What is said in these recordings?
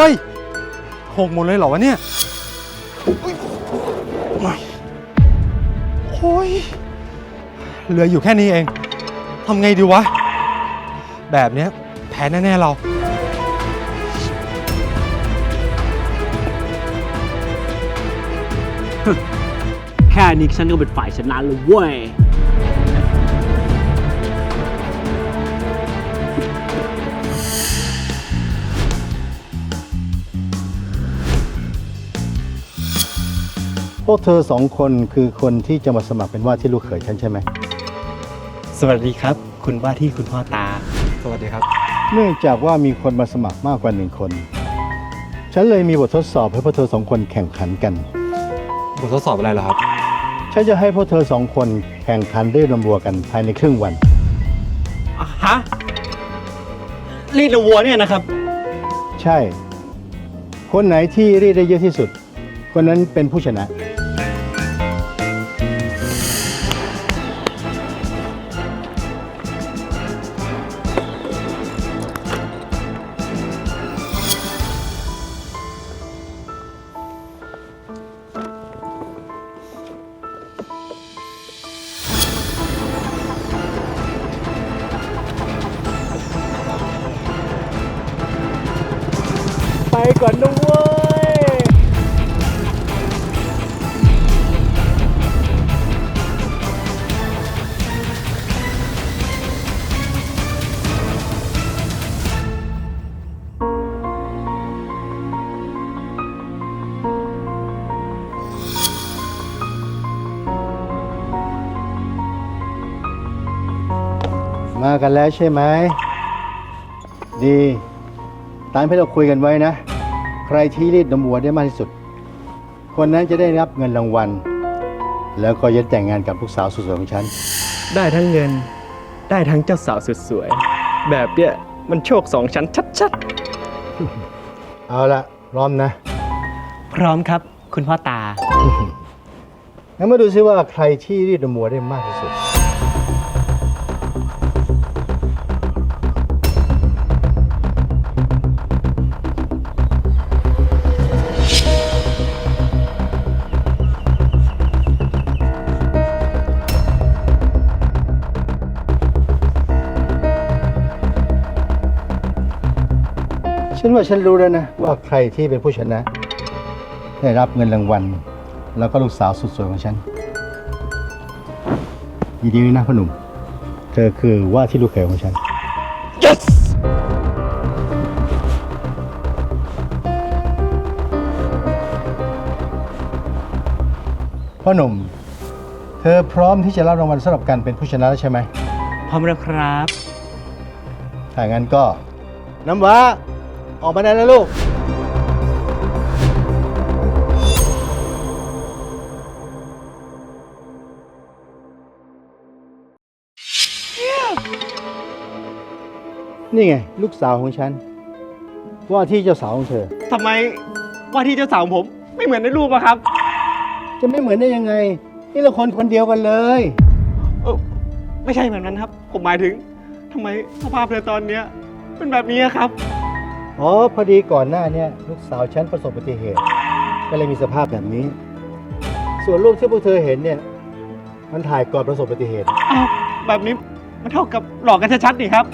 เฮ้ยหกหมดเลยเหรอวะเนี่ยโอ้ยเหลืออยู่แค่นี้เองทำไงดีวะ แบบเนี้ยแพ้แน่ ๆ เรา แค่นี้ฉันก็เป็นฝ่ายชนะแล้วเว้ย พวกเธอสองคนคือคนที่จะมาสมัครเป็นว่าที่ลูกเขยฉันใช่ไหม สวัสดีครับ คุณว่าที่คุณพ่อตา สวัสดีครับ เนื่องจากว่ามีคนมาสมัครมากกว่าหนึ่งคน ฉันเลยมีบททดสอบให้พวกเธอสองคนแข่งขันกัน บททดสอบอะไรเหรอครับ ฉันจะให้พวกเธอสองคนแข่งขันเรียดนำวัวกันภายในครึ่งวัน ฮะรีดนวัวเนี่ยนะครับ ใช่ คนไหนที่รีดได้เยอะที่สุด คนนั้นเป็นผู้ชนะ ก่อนนะเว้ย มากันแล้วใช่ไหม ดี ตามที่เราคุยกันไว้นะ ใครที่รีดนมวัวได้มากที่สุด คนนั้นจะได้รับเงินรางวัล แล้วก็จะแต่งงานกับลูกสาวสุดสวยของฉัน ได้ทั้งเงิน ได้ทั้งเจ้าสาวสุดสวย แบบเนี้ยมันโชคสองชั้นชัดเอาละพร้อมนะๆพร้อมครับ คุณพ่อตา งั้นมาดูซิว่าใครที่รีดนมวัวได้มากที่สุด ฉันว่าฉันรู้แล้วนะ ว่าใครที่เป็นผู้ชนะ ได้รับเงินรางวัล แล้วก็ลูกสาวสุดสวยของฉันยินดีด้วยนะพ่อหนุ่ม เธอคือว่าที่ลูกเขยของฉัน yes พ่อหนุ่ม เธอพร้อมที่จะรับรางวัลสำหรับการเป็นผู้ชนะแล้วใช่ไหมพร้อมแล้วครับ ถ้างั้นก็น้ำว้า ออกมาได้แล้วลูก นี่ไง ลูกสาวของฉัน ว่าที่เจ้าสาวของเธอ ทำไมว่าที่เจ้าสาวของผม ไม่เหมือนในรูปอะครับ จะไม่เหมือนได้ยังไง นี่เราคนคนเดียวกันเลย เออไม่ใช่แบบนั้นครับ ผมหมายถึงทำไมสภาพเธอตอนเนี้ยเป็นแบบนี้อะครับ อ๋อ พอดีก่อนหน้าเนี่ยลูกสาวฉันประสบอุบัติเหตุ ก็เลยมีสภาพแบบนี้ ส่วนรูปที่พวกเธอเห็นเนี่ย มันถ่ายก่อนประสบอุบัติเหตุ อ้าวแบบนี้มันเท่ากับหลอกกันชัดๆนี่ครับ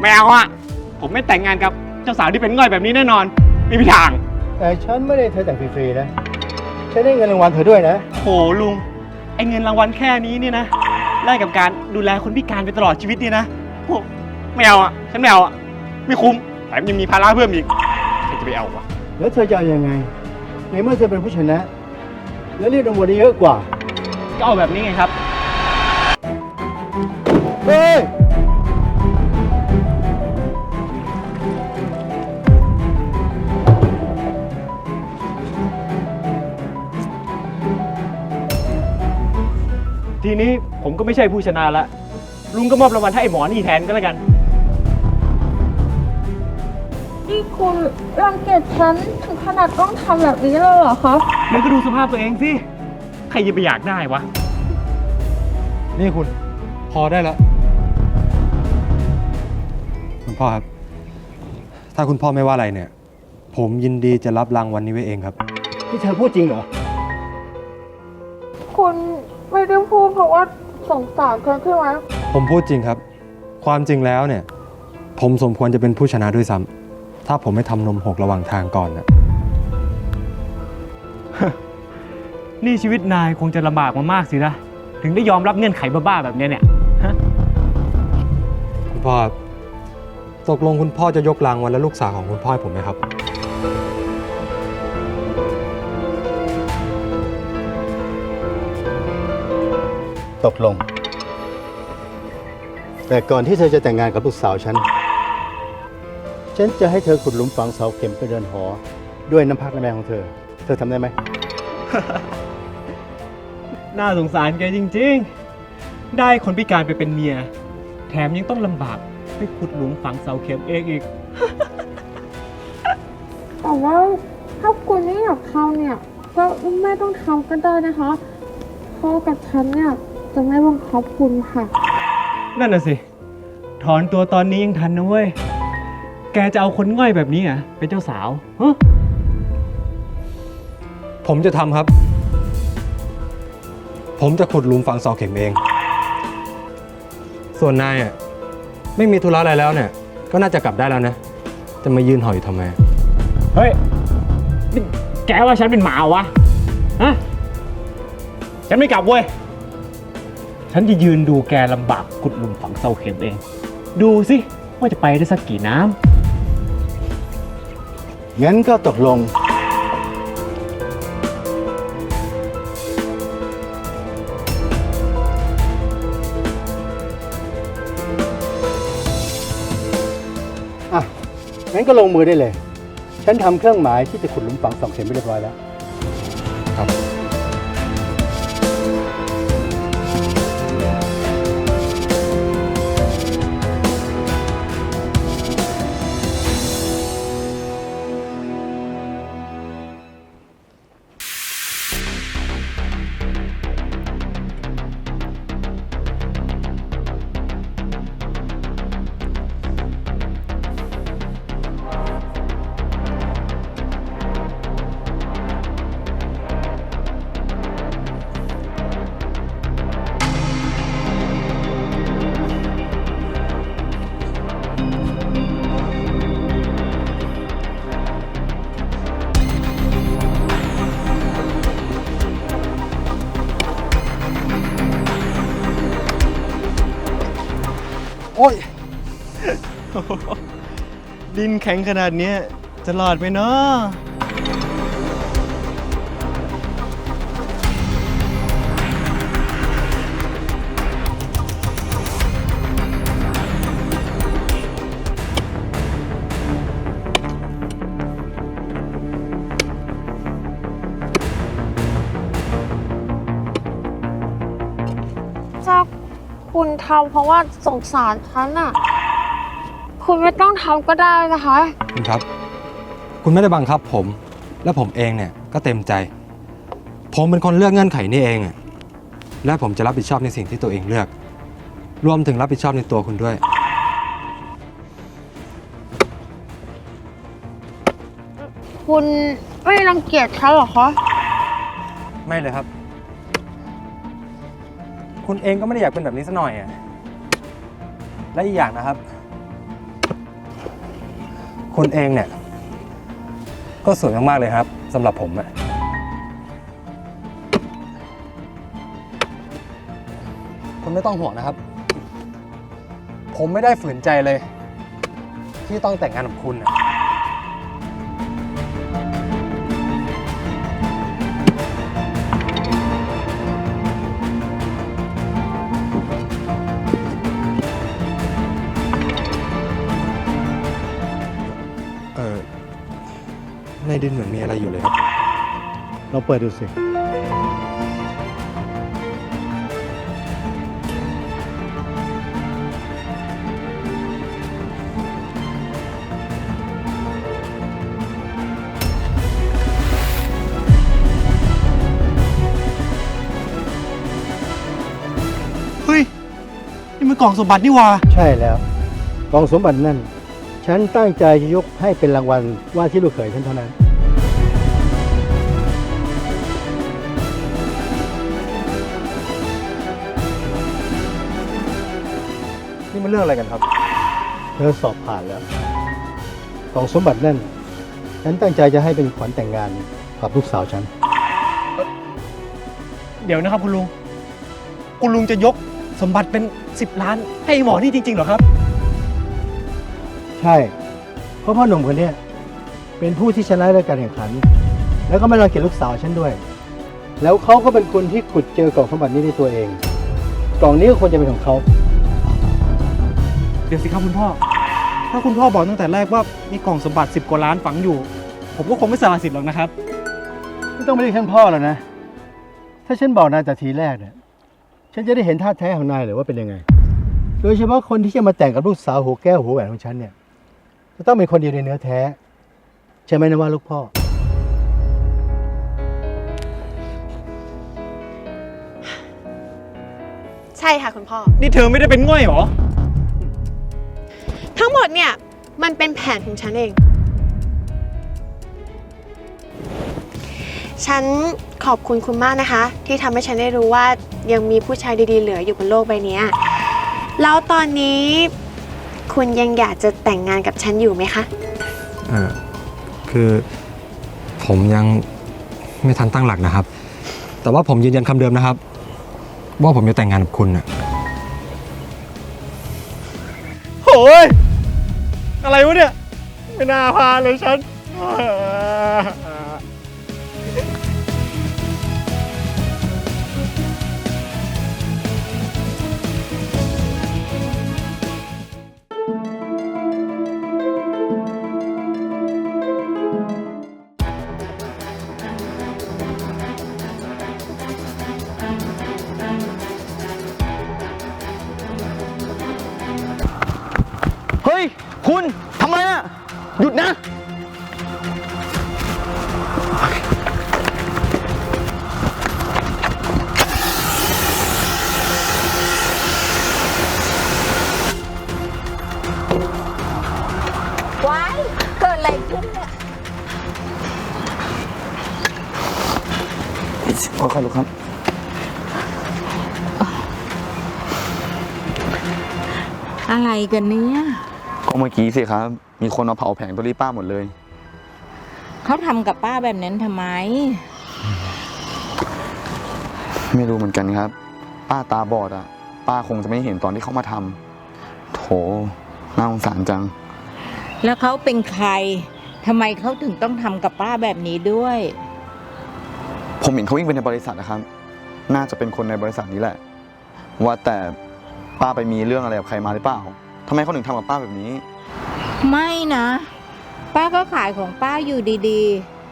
แมวอะผมไม่แต่งงานกับเจ้าสาวที่เป็นง่อยแบบนี้แน่นอนไม่มีทาง แต่ฉันไม่ได้เธอแต่งฟรีๆนะ ฉันได้เงินรางวัลเธอด้วยนะ โหลุง ไอเงินรางวัลแค่นี้เนี่ยนะได้กับการดูแลคนพิการไปตลอดชีวิตนี่นะโหไม่เอาอะฉันไม่เอาอะไม่คุ้ม แถมยังมีภาระเพิ่มอีกใครจะไปเอาวะแล้วเธอจะเอายังไง ในเมื่อเธอเป็นผู้ชนะ แล้วเรียกรางวัลได้เยอะกว่า ก็เอาแบบนี้ไงครับ เฮ้ย ทีนี้ผมก็ไม่ใช่ผู้ชนะละ ลุงก็มอบรางวัลให้ไอ้หมอนี่แทนก็แล้วกัน นี่คุณรังเกียจฉันถึงขนาดต้องทำแบบนี้เลยเหรอคะมันก็ดูสภาพตัวเองสิ ใครจะไปอยากได้วะ นี่คุณ พอได้แล้วคุณพ่อครับ ถ้าคุณพ่อไม่ว่าอะไรเนี่ยผผมยินดีจะรับรางวัลนี้ไว้เองครับ ที่เธอพูดจริงเหรอ คุณไม่ได้พูดเพราะว่าสงสารฉันใช่ไหมผมพูดจริงครับ ความจริงแล้วเนี่ย ผมสมควรจะเป็นผู้ชนะด้วยซ้ำ ถ้าผมไม่ทำนมหกระหว่างทางก่อนนะนี่ชีวิตนายคงจะลำบากมามากสินะ ถึงได้ยอมรับเงื่อนไขบ้าๆแบบเนี้ยเนี่ยคุณพ่อครับตกลงคุณพ่อจะยกรางวัลและลูกสาวของคุณพ่อให้ผมไหมครับ ตกลง แต่ก่อนที่เธอจะแต่งงานกับลูกสาวฉัน ฉันจะให้เธอขุดหลุมฝังเสาเข็มไปเดินหอ ด้วยน้ำพักน้ำแรงของเธอ เธอทำได้ไหม น่าสงสารแกจริงๆ ได้คนพิการไปเป็นเมีย แถมยังต้องลำบากไปขุดหลุมฝังเสาเข็มเองอีก แต่ว่าถ้าคุณไม่อยากทำเนี่ย ก็ไม่ต้องทำก็ได้นะคะพ่อกับฉันเนี่ยจะไม่บังคับคุณค่ะ นั่นน่ะสิ ถอนตัวตอนนี้ยังทันนะเว้ย แกจะเอาคนง่อยแบบนี้อะเป็นเจ้าสาวฮะผมจะทำครับ ผมจะขุดหลุมฝังเสาเข็มเอง ส่วนนายอะไม่มีธุระอะไรแล้วเนี่ย ก็น่าจะกลับได้แล้วนะ จะมายืนหออยู่ทำไม เฮ้ยนี่แกว่าฉันเป็นหมาวะฮะฉันไม่กลับเว้ย ฉันจะยืนดูแกลำบากขุดหลุมฝังเสาเข็มเอง ดูสิว่าจะไปได้สักกี่น้ำ งั้นก็ตกลง อะ งั้นก็ลงมือได้เลย ฉันทำเครื่องหมายที่จะขุดหลุมฝังสองเข็มไปเรียบร้อยแล้ว โอ้ย ดินแข็งขนาดเนี้ยจะรอดไหมเนาะถ้า คุณทำเพราะว่าสงสารฉันอะคุณไม่ต้องทำก็ได้นะคะ คุณครับ คุณไม่ได้บังคับผม และผมเองเนี่ยก็เต็มใจ ผมเป็นคนเลือกเงื่อนไขนี่เองอะและผมจะรับผิดชอบในสิ่งที่ตัวเองเลือก รวมถึงรับผิดชอบในตัวคุณด้วย คุณไม่รังเกียจฉันเหรอคะ ไม่เลยครับ คุณเองก็ไม่ได้อยากเป็นแบบนี้ซะหน่อยอะและอีกอย่างนะครับ คุณเองเนี่ย ก็สวยมากๆเลยครับสำหรับผมอะคุณไม่ต้องห่วงนะครับ ผมไม่ได้ฝืนใจเลย ที่ต้องแต่งงานกับคุณอะ ดินเหมือนมีอะไรอยู่เลยครับเราเปิดดูสิ เฮ้ย นี่มันกล่องสมบัตินี่หว่า ใช่แล้วกองสมบัตินั่นฉฉันตั้งใจจะยกให้เป็นรางวัลว่าที่ลูกเขยฉันเท่านั้น เรื่องอะไรกันครับเธอสอบผ่านแล้วกล่องสมบัตินั่นฉันตั้งใจจะให้เป็นขวัญแต่งงานกับลูกสาวฉัน เดี๋ยวนะครับคุณลุง คุณลุงจะยกสมบัติเป็น 10 ล้าน ให้หมอนี่จริงๆเหรอครับ ใช่ เพราะพ่อหนุ่มคนเนี้ยเป็นผู้ที่ชนะเลิศการแข่งขัน แล้วก็ไม่รังเกียจลูกสาวฉันด้วย แล้วเขาก็เป็นคนที่ขุดเจอกล่องสมบัตินี้ในตัวเอง กล่องนี้ก็ควรจะเป็นของเขา เดี๋ยวสิครับคุณพ่อ ถ้าคุณพ่อบอกตั้งแต่แรกว่ามีกล่องสมบัติ 10 กว่าล้านฝังอยู่ ผมก็คงไม่สละสิทธิ์หรอกนะครับ ไม่ต้องไปเรียกฉันพ่อแล้วนะ ถ้าฉันบอกนายแต่ทีแรกเนี่ย ฉันจะได้เห็นท่าแท้ของนายเลยว่าเป็นยังไง โดยเฉพาะคนที่จะมาแต่งกับลูกสาวหัวแก้วหัวแหวนของฉันเนี่ย จะต้องเป็นคนเดียวในเนื้อแท้ ใช่ไหมนะว่าลูกพ่อ ใช่ค่ะคุณพ่อ นี่เธอไม่ได้เป็นง่อยเหรอ ทั้งหมดเนี่ย มันเป็นแผนของฉันเอง ฉันขอบคุณคุณมากนะคะ ที่ทำให้ฉันได้รู้ว่ายังมีผู้ชายดีๆ เหลืออยู่บนโลกใบนี้แล้วตอนนี้คุณยังอยากจะแต่งงานกับฉันอยู่ไหมคะ เออคือผมยังไม่ทันตั้งหลักนะครับ แต่ว่าผมยืนยันคำเดิมนะครับ ว่าผมจะแต่งงานกับคุณนะ วะเนี่ย ไม่น่าพาเลยฉัน เฮ้ย คุณทำอะไรอะ หยุดนะ ว้ายเกิดอะไรขึ้นเนี่ยขอขอรู้ครับ อะไรกันเนี่ยก็ เมื่อกี้สิครับ มีคนมาเผาแผงตัวรีป้าหมดเลย เขาทำกับป้าแบบนั้นทำไม ไม่รู้เหมือนกันครับ ป้าตาบอดอะป้าคงจะไม่เห็นตอนที่เขามาทำโถน่าสงสารจัง แล้วเขาเป็นใครทำไมเขาถึงต้องทำกับป้าแบบนี้ด้วย ผมเห็นเขาวิ่งไปในบริษัทนะครับ น่าจะเป็นคนในบริษัทนี้แหละ ว่าแต่ป้าไปมีเรื่องอะไรกับใครมาหรือเปล่า ทำไมเขาถึงทำกับป้าแบบนี้ ไม่นะ ป้าก็ขายของป้าอยู่ดี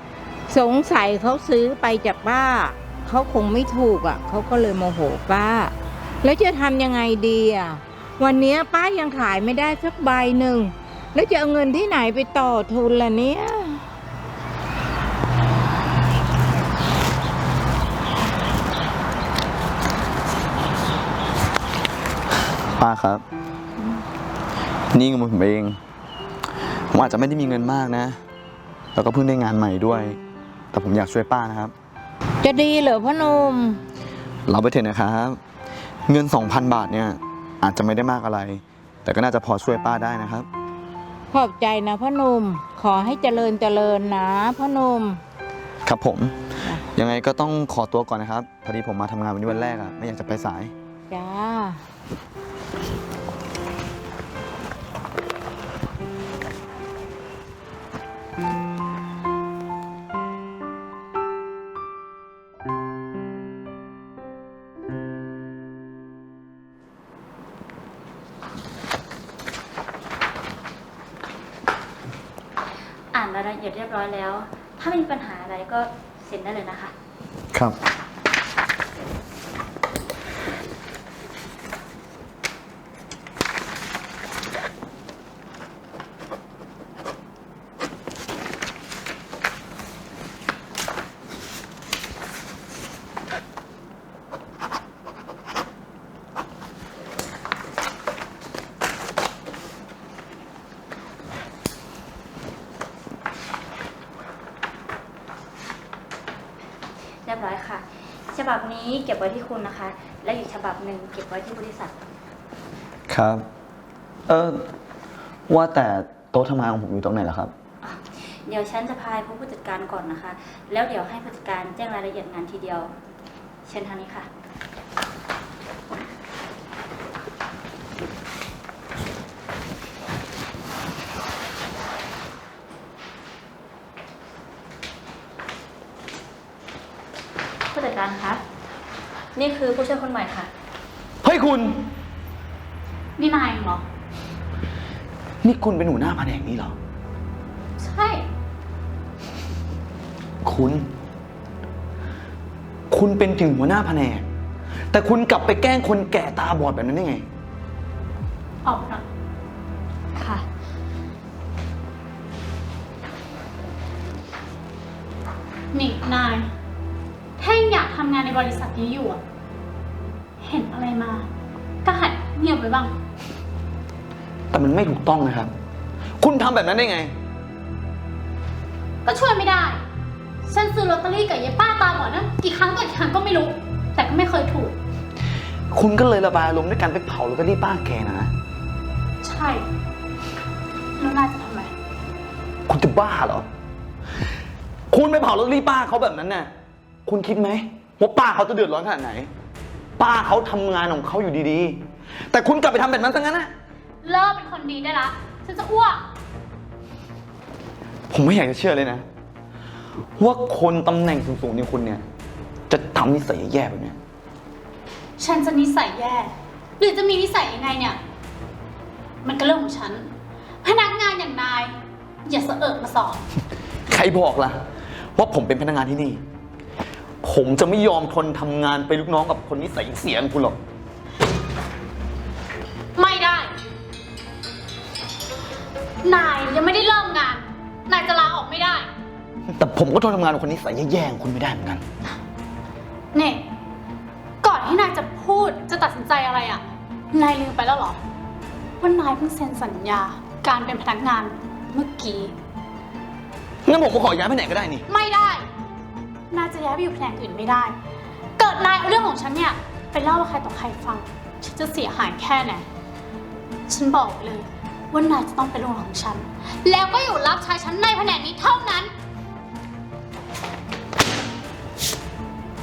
ๆ สงสัยเขาซื้อไปจากป้า เขาคงไม่ถูกอะเขาก็เลยโมโหป้า แล้วจะทำยังไงดีอะวันเนี้ยป้ายังขายไม่ได้สักใบหนึ่ง แล้วจะเอาเงินที่ไหนไปต่อทุนล่ะเนี่ย ป้าครับ นี่เงินผมเองผมอาจจะไม่ได้มีเงินมากนะ แล้วก็เพิ่งได้งานใหม่ด้วย แต่ผมอยากช่วยป้านะครับ จะดีเหรอพ่อหนุ่มเราไปเถอะนะครับ เงิน 2,000 บาทเนี่ย อาจจะไม่ได้มากอะไร แต่ก็น่าจะพอช่วยป้าได้นะครับ ขอบใจนะพ่อหนุ่มขอให้เจริญเจริญนะพ่อหนุ่มครับผม ยังไงก็ต้องขอตัวก่อนนะครับ พอดีผมมาทำงานวันนี้วันแรกอะไม่อยากจะไปสาย จ้า อ่านรายละเอียดเรียบร้อยแล้ว ถ้าไม่มีปัญหาอะไรก็เซ็นได้เลยนะคะ ครับ นี้เก็บไว้ที่คุณนะคะ และอีกฉบับหนึ่งเก็บไว้ที่บริษัท ครับ เออว่าแต่โต๊ะทำงานของผมอยู่ตรงไหนล่ะครับ เดี๋ยวฉันจะพายผู้จัดการก่อนนะคะ แล้วเดี๋ยวให้ผู้จัดการแจ้งรายละเอียดงานทีเดียว เชิญทางนี้ค่ะ ผู้จัดการคะ นี่คือผู้ช่วยคนใหม่ค่ะ เฮ้ยคุณ นี่นายเหรอ นี่คุณเป็นหัวหน้าแผนกนี้เหรอ ใช่ คุณ คุณเป็นถึงหัวหน้าแผนก แต่คุณกลับไปแกล้งคนแก่ตาบอดแบบนั้นได้ไง ออกนะค่ะ นี่นาย ถ้ายังอยากทำงานในบริษัทนี้อยู่อะเห็นอะไรมา ก็หัดเงียบไว้บ้าง แต่มันไม่ถูกต้องนะครับ คุณทำแบบนั้นได้ไง ก็ช่วยไม่ได้ ฉันซื้อลอตเตอรี่กับยายป้าตาบอดนั่นกี่ครั้งต่อกี่ครั้งก็ไม่รู้ แต่ก็ไม่เคยถูก คุณก็เลยระบายอารมณ์ด้วยการไปเผาแล้วก็ที่ป้าแกนะใช่แล้วนายจะทำไม คุณจะบ้าเหรอ คุณไปเผาลอตเตอรี่ป้าเขาแบบนั้นน่ะ คุณคิดไหมว่าป้าเขาจะเดือดร้อนขนาดไหน ป้าเขาทำงานของเขาอยู่ดีๆ แต่คุณกลับไปทำแบบนั้นซะงั้นน่ะเลิกเป็นคนดีได้ละ ฉันจะอ้วก ผมไม่อยากจะเชื่อเลยนะ ว่าคนตำแหน่งสูงๆอย่างคุณเนี่ย จะทำนิสัยแย่แบบเนี้ยฉันจะนิสัยแย่ หรือจะมีนิสัยยังไงเนี่ย มันก็เรื่องของฉัน พนักงานอย่างนาย อย่าเสอะเอะมาสอน ใครบอกล่ะ ว่าผมเป็นพนักงานที่นี่ ผมจะไม่ยอมทนทำงานเป็นลูกน้องกับคนนิสัยเสียอย่างคุณหรอก ไม่ได้ นายยังไม่ได้เริ่มงาน นายจะลาออกไม่ได้ แต่ผมก็ทนทำงานกับคนนิสัยแย่ๆอย่างคุณไม่ได้เหมือนกัน เนี่ย ก่อนที่นายจะพูดจะตัดสินใจอะไรอะ่ะ นายลืมไปแล้วเหรอ ว่านายเพิ่งเซ็นสัญญา การเป็นพนักงานเมื่อกี้ งั้นผมก็ขอย้ายไปไหนก็ได้นี่ ไม่ได้ นายจะย้ายไปอยู่แผนกอื่นไม่ได้ เกิดนายเอาเรื่องของฉันเนี่ยไปเล่าให้ใครต่อใครฟัง ฉันจะเสียหายแค่ไหน ฉันบอกเลยว่านายจะต้องเป็นลูกของฉัน แล้วก็อยู่รับใช้ฉันในแผนกนี้เท่านั้น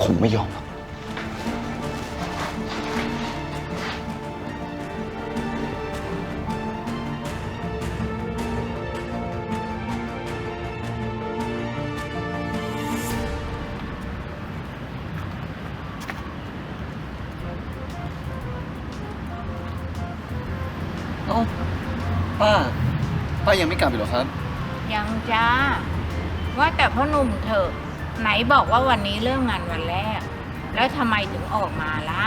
ผมไม่ยอมหรอก ยังไม่กลับอีกเหรอครับ ยังจ้า ว่าแต่พ่อหนุ่มเถอะ ไหนบอกว่าวันนี้เริ่มงานวันแรก แล้วทำไมถึงออกมาล่ะ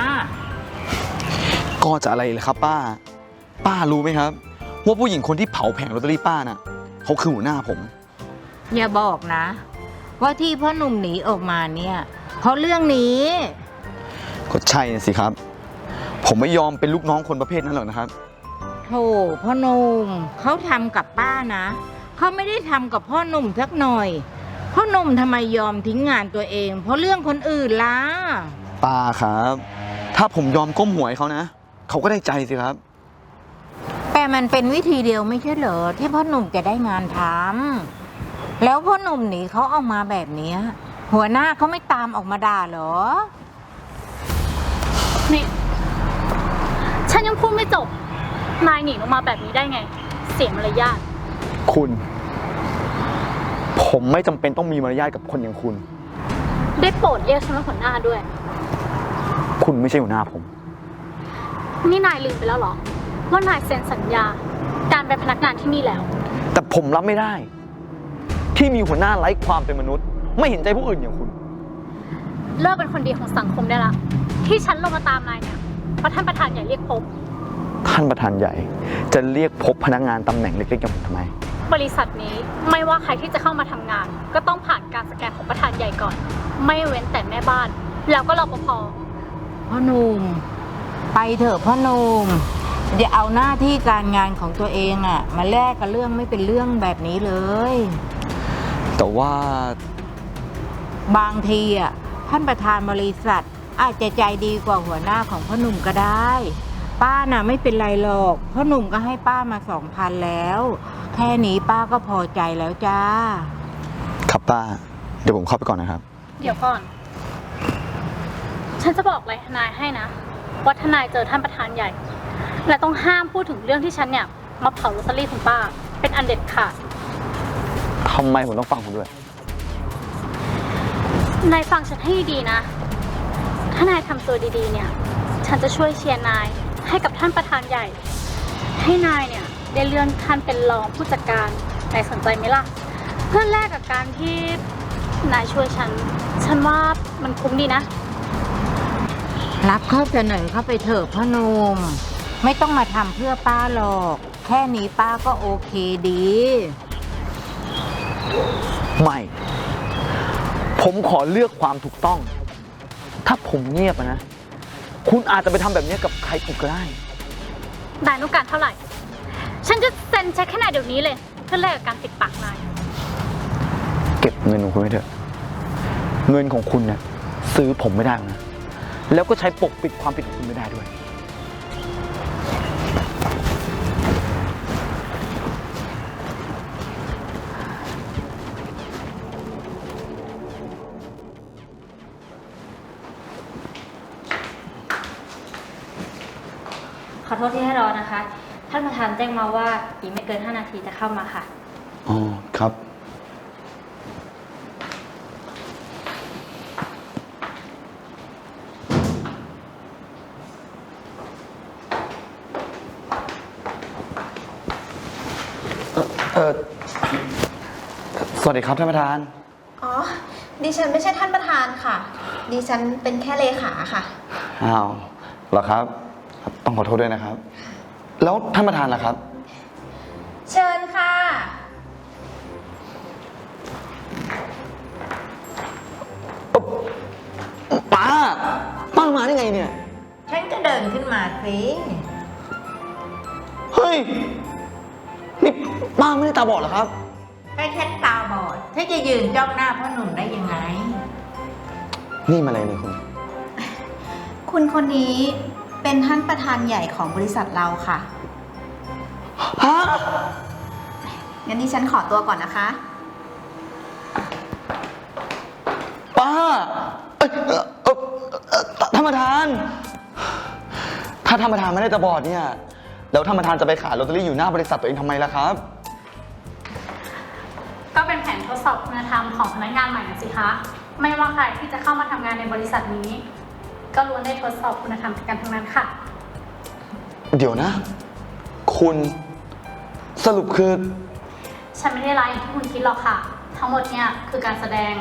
ก็จะอะไรเลยครับป้า ป้ารู้ไหมครับ ว่าผู้หญิงคนที่เผาแผงลอตเตอรี่ป้าน่ะเขาคือหัวหน้าผม อย่าบอกนะ ว่าที่พ่อหนุ่มหนีออกมาเนี่ย เพราะเรื่องนี้ ก็ใช่น่ะสิครับ ผมไม่ยอมเป็นลูกน้องคนประเภทนั้นหรอกนะครับ โธ่พ่อหนุ่มเขาทำกับป้านะ เขาไม่ได้ทำกับพ่อหนุ่มสักหน่อย พ่อหนุ่มทำไมยอมทิ้งงานตัวเอง เพราะเรื่องคนอื่นล่ะ ป้าครับ ถ้าผมยอมก้มหัวให้เขานะ เขาก็ได้ใจสิครับ แต่มันเป็นวิธีเดียวไม่ใช่เหรอที่พ่อหนุ่มจะได้งานทำแล้วพ่อหนุ่มหนีเขาออกมาแบบเนี้ย หัวหน้าเขาไม่ตามออกมาด่าเหรอ นี่ ฉันยังพูดไม่จบ นายหนีออกมาแบบนี้ได้ไง เสียมารยาท คุณ ผมไม่จำเป็นต้องมีมารยาทกับคนอย่างคุณ ได้โปรดเรียกฉันว่าหัวหน้าด้วย คุณไม่ใช่หัวหน้าผม นี่นายลืมไปแล้วเหรอ ว่านายเซ็นสัญญา การเป็นพนักงานที่นี่แล้ว แต่ผมรับไม่ได้ ที่มีหัวหน้าไร้ความเป็นมนุษย์ ไม่เห็นใจผู้อื่นอย่างคุณ เลิกเป็นคนดีของสังคมได้ละ ที่ฉันลงมาตามนายเนี่ยเพราะท่านประธานใหญ่เรียกพบ ท่านประธานใหญ่ จะเรียกพบพนักงานตำแหน่งเล็กๆอย่างผมทำไม บริษัทนี้ไม่ว่าใครที่จะเข้ามาทำงาน ก็ต้องผ่านการสแกนของประธานใหญ่ก่อน ไม่เว้นแต่แม่บ้าน แล้วก็รปภพ่อหนุ่มไปเถอะพ่อหนุ่มอย่าเอาหน้าที่การงานของตัวเองอะมาแลกกับเรื่องไม่เป็นเรื่องแบบนี้เลย แต่ว่าบางทีอะท่านประธานบริษัท อาจจะใจดีกว่าหัวหน้าของพ่อหนุ่มก็ได้ ป้าน่ะไม่เป็นไรหรอกพ่อหนุ่มก็ให้ป้ามาสองพันแล้ว แค่นี้ป้าก็พอใจแล้วจ้า ครับป้า เดี๋ยวผมเข้าไปก่อนนะครับ เดี๋ยวก่อน ฉันจะบอกอะไรทนายให้นะว่าทนายเจอท่านประธานใหญ่ และต้องห้ามพูดถึงเรื่องที่ฉันเนี่ยมาเผาลอตเตอรี่คุณป้า เป็นอันเด็ดขาดทำไมผมต้องฟังคุณด้วย นายฟังฉันให้ดีๆนะ ถ้านายทำตัวดีๆเนี่ย ฉันจะช่วยเชียร์นาย ให้กับท่านประธานใหญ่ ให้นายเนี่ยได้เลื่อนขั้นเป็นรองผู้จัดการนายสนใจไหมล่ะ เพื่อแลกกับการที่นายช่วยฉัน ฉันว่ามันคุ้มดีนะ รับข้อเสนอเข้าไปเถอะพ่อหนุ่มไม่ต้องมาทำเพื่อป้าหรอก แค่นี้ป้าก็โอเคดี ไม่ ผมขอเลือกความถูกต้อง ถ้าผมเงียบอะนะ คุณอาจจะไปทำแบบนี้กับใครอีกก็ได้ นายต้องการเท่าไหร่ ฉันจะเซ็นเช็คให้นายเดี๋ยวนี้เลย เพื่อแลกกับการปิดปากนาย เก็บเงินของคุณไว้เถอะ เงินของคุณเนี่ยซื้อผมไม่ได้หรอกนะ แล้วก็ใช้ปกปิดความผิดของคุณไม่ได้ด้วย โทษที่ให้รอนะคะ ท่านประธานแจ้งมาว่าอีกไม่เกิน 5 นาทีจะเข้ามาค่ะ อ๋อ ครับ เออสวัสดีครับท่านประธาน อ๋อ ดิฉันไม่ใช่ท่านประธานค่ะ ดิฉันเป็นแค่เลขาค่ะ อ้าวเหรอครับ ต้องขอโทษด้วยนะครับ แล้วท่านประธานล่ะครับ เชิญค่ะ ป้า ป้ามาได้ไงเนี่ย ฉันก็เดินขึ้นมาสิเฮ้ย นี่ป้าไม่ได้ตาบอดเหรอครับแค่ฉันตาบอดถ้าจะยืนจ้องหน้าพ่อหนุ่มได้ยังไง นี่มาเลยเนี่ยคุณ คุณคนนี้ เป็นท่านประธานใหญ่ของบริษัทเราค่ะ ฮะ งั้นดิฉันขอตัวก่อนนะคะ ป้าเอ้ยเอ่อเอ่อเอ่อท่านประธาน ถ้าท่านประธานไม่ได้ตาบอดเนี่ย แล้วท่านประธานจะไปขายลอตเตอรี่อยู่หน้าบริษัทตัวเองทำไมล่ะครับ ก็เป็นแผนทดสอบคุณธรรมของพนักงานใหม่นะสิคะ ไม่ว่าใครที่จะเข้ามาทำงานในบริษัทนี้ ก็ล้วนได้ทดสอบคุณธรรมกันทั้งนั้นค่ะ เดี๋ยวนะ คุณ สรุปคือ ฉันไม่ได้ร้ายอย่างที่คุณคิดหรอกค่ะ ทั้งหมดเนี่ยคือการแสดง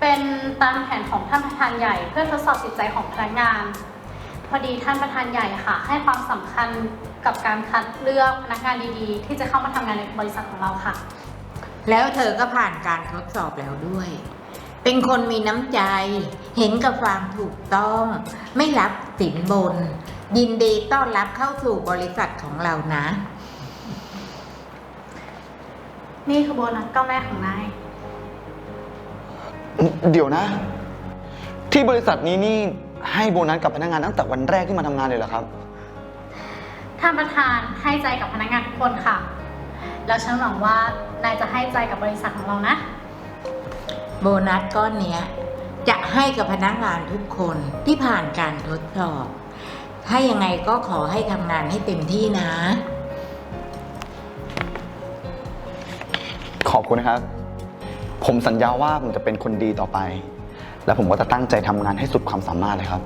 เป็นตามแผนของท่านประธานใหญ่ เพื่อทดสอบจิตใจของพนักงาน พอดีท่านประธานใหญ่ค่ะ ให้ความสำคัญกับการคัดเลือกพนักงานดีๆ ที่จะเข้ามาทำงานในบริษัทของเราค่ะ แล้วเธอก็ผ่านการทดสอบแล้วด้วย เป็นคนมีน้ำใจ เห็นกับความถูกต้อง ไม่รับสินบน ยินดีต้อนรับเข้าสู่บริษัทของเรานะ นี่คือโบนัสก้าวแรกของนาย เดี๋ยวนะ ที่บริษัทนี้นี่ให้โบนัสกับพนักงานตั้งแต่วันแรกที่มาทำงานเลยเหรอครับ ท่านประธานให้ใจกับพนักงานทุกคนค่ะ แล้วฉันหวังว่านายจะให้ใจกับบริษัทของเรานะ โบนัสก้อนเนี้ย จะให้กับพนักงานทุกคนที่ผ่านการทดสอบ ถ้ายังไงก็ขอให้ทำงานให้เต็มที่นะ ขอบคุณนะครับ ผมสัญญาว่าผมจะเป็นคนดีต่อไป และผมก็จะตั้งใจทำงานให้สุดความสามารถเลยครับ